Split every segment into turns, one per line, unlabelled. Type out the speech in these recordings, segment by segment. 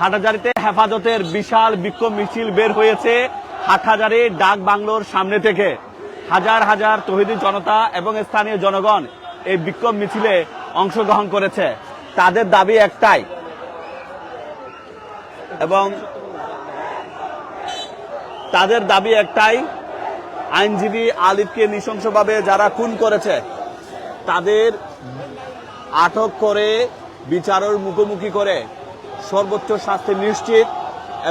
হাটহাজারিতে হেফাজতের বিশাল বিক্ষোভ মিছিল বের হয়েছে হাটহাজারি ডাক বাংলোর সামনে থেকে। হাজার হাজার তহিদি জনতা এবং স্থানীয় জনগণ এই বিক্ষোভ মিছিলে অংশগ্রহণ করেছে। তাদের দাবি একটাই। এবং তাদের দাবি একটাই, আইনজীবী আলিফকে নৃশংসভাবে যারা খুন করেছে, তাদের আটক করে বিচারের মুখোমুখি করে সর্বোচ্চ শাস্তি নিশ্চিত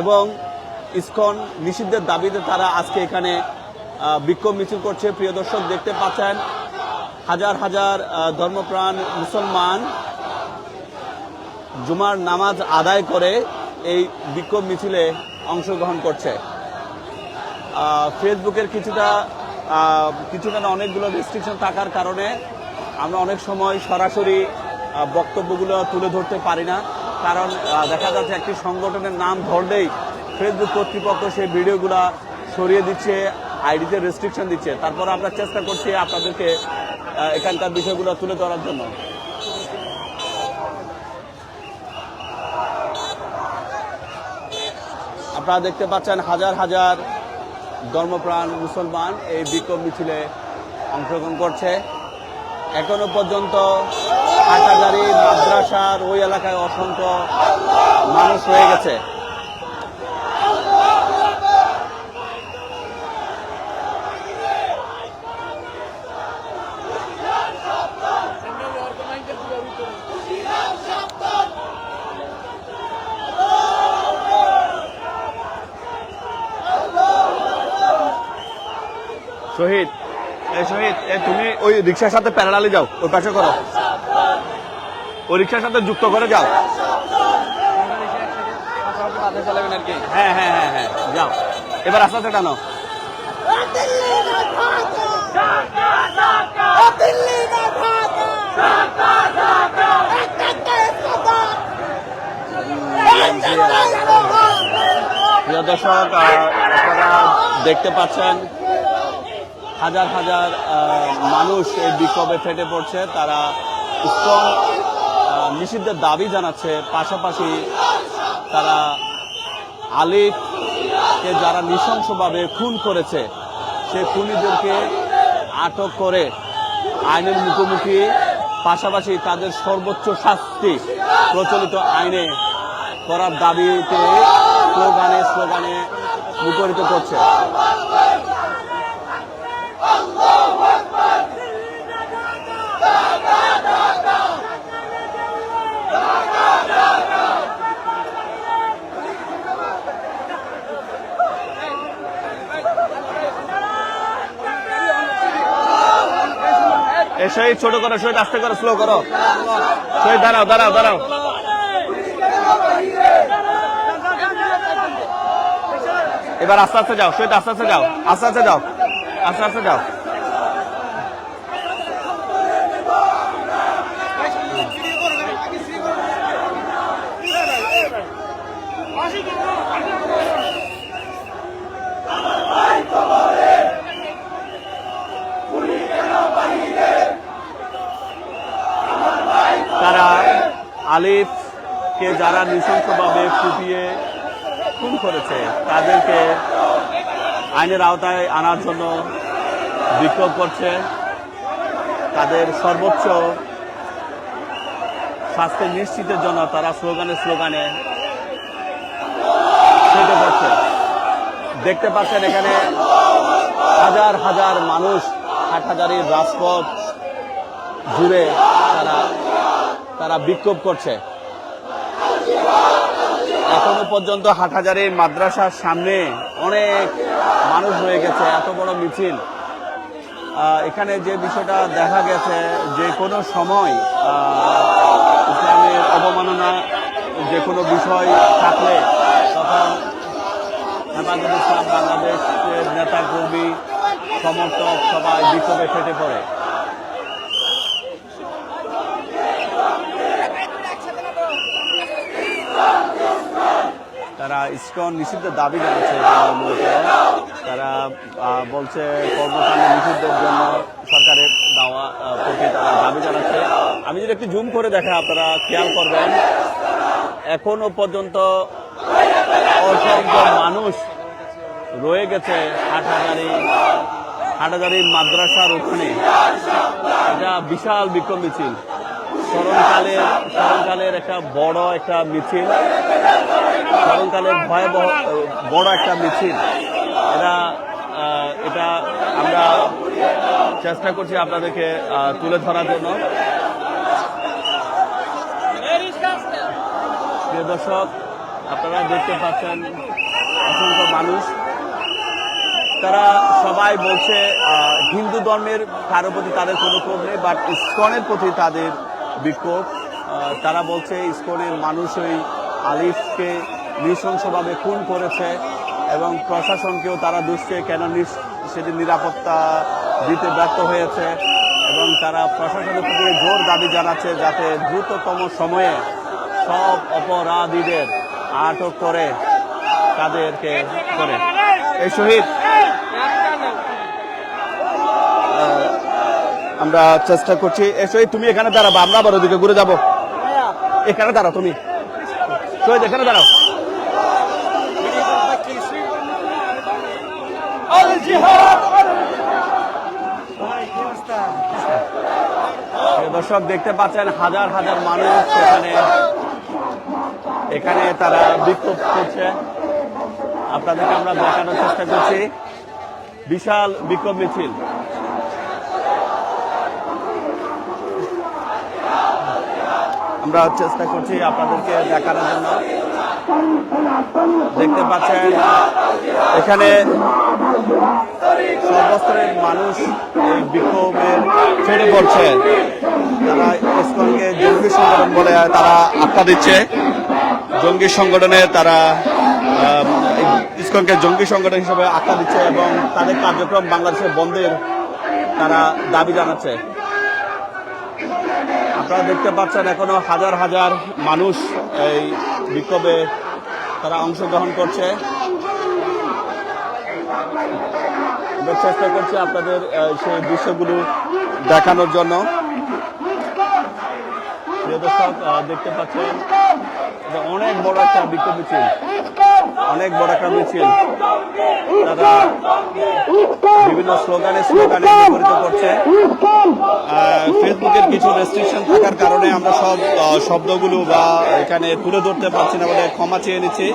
এবং ইসকন নিষিদ্ধের দাবিতে তারা আজকে এখানে বিক্ষোভ মিছিল করছে। প্রিয় দর্শক দেখতে পাচ্ছেন হাজার হাজার ধর্মপ্রাণ মুসলমান জুমার নামাজ আদায় করে এই বিক্ষোভ মিছিলে অংশগ্রহণ করছে। ফেসবুকের কিছুটা আহ, কিছুটা না অনেকগুলো রেস্ট্রিকশন থাকার কারণে আমরা অনেক সময় সরাসরি বক্তব্যগুলো তুলে ধরতে পারি না। কারণ দেখা যাচ্ছে একটি সংগঠনের নাম ধরলেই ফেসবুক কর্তৃপক্ষ সেই ভিডিওগুলা সরিয়ে দিচ্ছে, আইডিতে রেস্ট্রিকশন দিচ্ছে। তারপর আমরা চেষ্টা করছি আপনাদেরকে এখানকার বিষয়গুলো তুলে ধরার জন্য। আপনারা দেখতে পাচ্ছেন হাজার হাজার ধর্মপ্রাণ মুসলমান এই বিক্ষোভ মিছিলে অংশগ্রহণ করছে। এখনও পর্যন্ত হাটাজারি মাদ্রাসার ওই এলাকায় অসংখ্য মানুষ হয়ে গেছে। শহীদ এই শহীদ, এ তুমি ওই রিক্সার সাথে প্যারালালে যাও, ওই পাশে করো। ওই রিক্সার সাথে যুক্ত করে যাও। হ্যাঁ হ্যাঁ হ্যাঁ হ্যাঁ যাও। এবার আস্তে টানো। প্রিয় দর্শক আপনারা দেখতে পাচ্ছেন, হাজার হাজার মানুষ এই বিক্ষোভে ফেটে পড়ছে। তারা স্ট্রং নিষিদ্ধের দাবি জানাচ্ছে। পাশাপাশি তারা আলিফকে যারা নৃশংসভাবে খুন করেছে, সেই খুনিদেরকে আটক করে আইনের মুখোমুখি, পাশাপাশি তাদের সর্বোচ্চ শাস্তি প্রচলিত আইনে করার দাবিতে স্লোগানে স্লোগানে মুখরিত করছে। এ শহীদ ছোট করো শহীদ আস্তে করো স্লো করো। শহীদ দাঁড়াও দাঁড়াও দাঁড়াও। এবার আস্তে আস্তে যাও শহীদ আস্তে আস্তে যাও, আস্তে আস্তে যাও, আস্তে আস্তে যাও তারা আলিফকে যারা নৃশংসভাবে ফুটিয়ে খুন করেছে, তাদেরকে আইনের আওতায় আনার জন্য বিক্ষোভ করছে। তাদের সর্বোচ্চ শাস্তি নিশ্চিতের জন্য তারা স্লোগানে স্লোগানে দেখতে পাচ্ছেন এখানে হাজার হাজার মানুষ, হাটহাজারির রাজপথ জুড়ে তারা তারা বিক্ষোভ করছে। এখনও পর্যন্ত হাটহাজারির মাদ্রাসার সামনে অনেক মানুষ রয়ে গেছে, এত বড় মিছিল। এখানে যে বিষয়টা দেখা গেছে, যে কোনো সময় ইসলামের অবমাননা যে কোনো বিষয় থাকলে তখন হেফাজত ইসলাম বাংলাদেশের নেতা কর্মী সমর্থক সবাই বিক্ষোভে ফেটে পড়ে। তারা ইস্কন নিষিদ্ধের দাবি জানাচ্ছে তারা বলছে কর্মকাণ্ড নিষিদ্ধের জন্য সরকারের দাওয়া প্রতি তারা দাবি জানাচ্ছে। আমি যদি একটু জুম করে দেখা আপনারা খেয়াল করবেন, এখনও পর্যন্ত অসংখ্য মানুষ রয়ে গেছে হাটহাজারি হাটহাজারি মাদ্রাসার ওখানে। এটা বিশাল বিক্ষোভ মিছিল। স্মরণকালের স্মরণকালের একটা বড় একটা মিছিল। স্মরণকালের ভয়াবহ, বড় একটা মিছিল। এটা এটা আমরা চেষ্টা করছি আপনাদেরকে তুলে ধরার জন্য। প্রিয় দর্শক, আপনারা দেখতে পাচ্ছেন অসংখ্য মানুষ। তারা সবাই বলছে হিন্দু ধর্মের কারও প্রতি তাদের কোনো ক্ষোভ নেই বাট ইস্কনের প্রতি তাদের বিক্ষোভ। তারা বলছে ইস্কনের মানুষ ওই আলিফকে নৃশংসভাবে খুন করেছে এবং প্রশাসনকেও তারা দুষছে কেন সেদিন নিরাপত্তা দিতে ব্যর্থ হয়েছে এবং তারা প্রশাসনের প্রতি জোর দাবি জানাচ্ছে যাতে দ্রুততম সময়ে সব অপরাধীদের আটক করে তাদেরকে করে। এই শহীদ আমরা চেষ্টা করছি। শহীদ তুমি এখানে দাঁড়াবো, আমরা আবার ওদিকে ঘুরে যাব। এখানে দাঁড়াও তুমি। এখানে দাঁড়াও। দর্শক দেখতে পাচ্ছেন, হাজার হাজার মানুষ এখানে। এখানে তারা বিক্ষোভ করছে। আপনাদেরকে আমরা দেখানোর চেষ্টা করছি। বিশাল বিক্ষোভ মিছিল। আমরা চেষ্টা করছি আপনাদেরকে দেখানোর জন্য। দেখতে পাচ্ছেন, এখানে সর্বস্তরের মানুষ এই বিক্ষোভের ফেটে পড়ছে। তারা ইসকনকে জঙ্গি সংগঠন বলে তারা আখ্যা দিচ্ছে। জঙ্গি সংগঠনে তারা ইসকনকে জঙ্গি সংগঠন হিসেবে আখ্যা দিচ্ছে এবং তাদের কার্যক্রম বাংলাদেশে বন্ধের তারা দাবি জানাচ্ছে। আপনারা দেখতে পাচ্ছেন এখনও হাজার হাজার মানুষ এই বিক্ষোভে তারা অংশগ্রহণ করছে। আমরা চেষ্টা করছি আপনাদের সেই দৃশ্যগুলো দেখানোর জন্য। দেখতে পাচ্ছেন অনেক বড় একটা বিক্ষোভ মিছিল, অনেক বড় একটা মিছিল। তারা বিভিন্ন স্লোগানে স্লোগানে মুখরিত করছে। ফেসবুকের কিছু রেস্ট্রিকশন থাকার কারণে আমরা সব শব্দগুলো বা এখানে তুলে ধরতে পারছি না বলে ক্ষমা চেয়ে নিচ্ছি।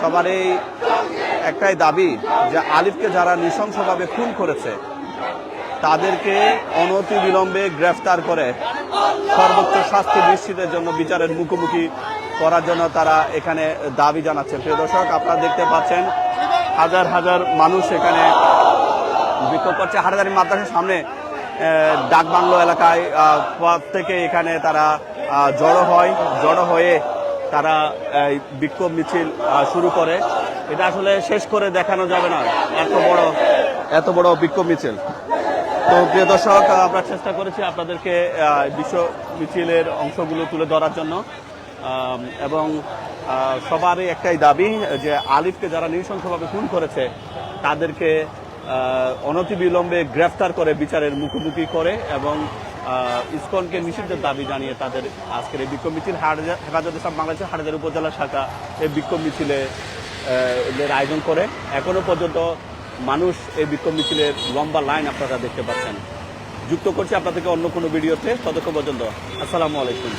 সবারই একটাই দাবি যে আলিফকে যারা নৃশংসভাবে খুন করেছে তাদেরকে অনতি বিলম্বে গ্রেফতার করে সর্বোচ্চ শাস্তি নিশ্চিতের জন্য বিচারের মুখোমুখি করার জন্য তারা এখানে দাবি জানাচ্ছে প্রিয় দর্শক আপনারা দেখতে পাচ্ছেন হাজার হাজার মানুষ এখানে বিক্ষোভ করছে। হাটাদারি মাদ্রাসার সামনে ডাকবাংলো এলাকায় প্রত্যেকে এখানে তারা জড়ো হয়, জড়ো হয়ে তারা বিক্ষোভ মিছিল শুরু করে। এটা আসলে শেষ করে দেখানো যাবে না। এত বড় এত বড় বিক্ষোভ মিছিল। তো প্রিয় দর্শক, আমরা চেষ্টা করেছি আপনাদেরকে বিশ্ব মিছিলের অংশগুলো তুলে ধরার জন্য। এবং সবারই একটাই দাবি যে আলিফকে যারা নৃশংসভাবে খুন করেছে, তাদেরকে অনতিবিলম্বে গ্রেফতার করে বিচারের মুখোমুখি করে এবং ইসকনকে নিষিদ্ধের দাবি জানিয়ে তাদের আজকের এই বিক্ষোভ মিছিল হেফাজত ইসলাম বাংলাদেশের হাটহাজার উপজেলা শাখা এই বিক্ষোভ মিছিলে আয়োজন করে। এখনও পর্যন্ত মানুষ এই বিক্ষোভ মিছিলের লম্বা লাইন আপনারা দেখতে পাচ্ছেন। যুক্ত করছি আপনাদেরকে অন্য কোনো ভিডিওতে। ততক্ষণ পর্যন্ত, আসসালামু আলাইকুম।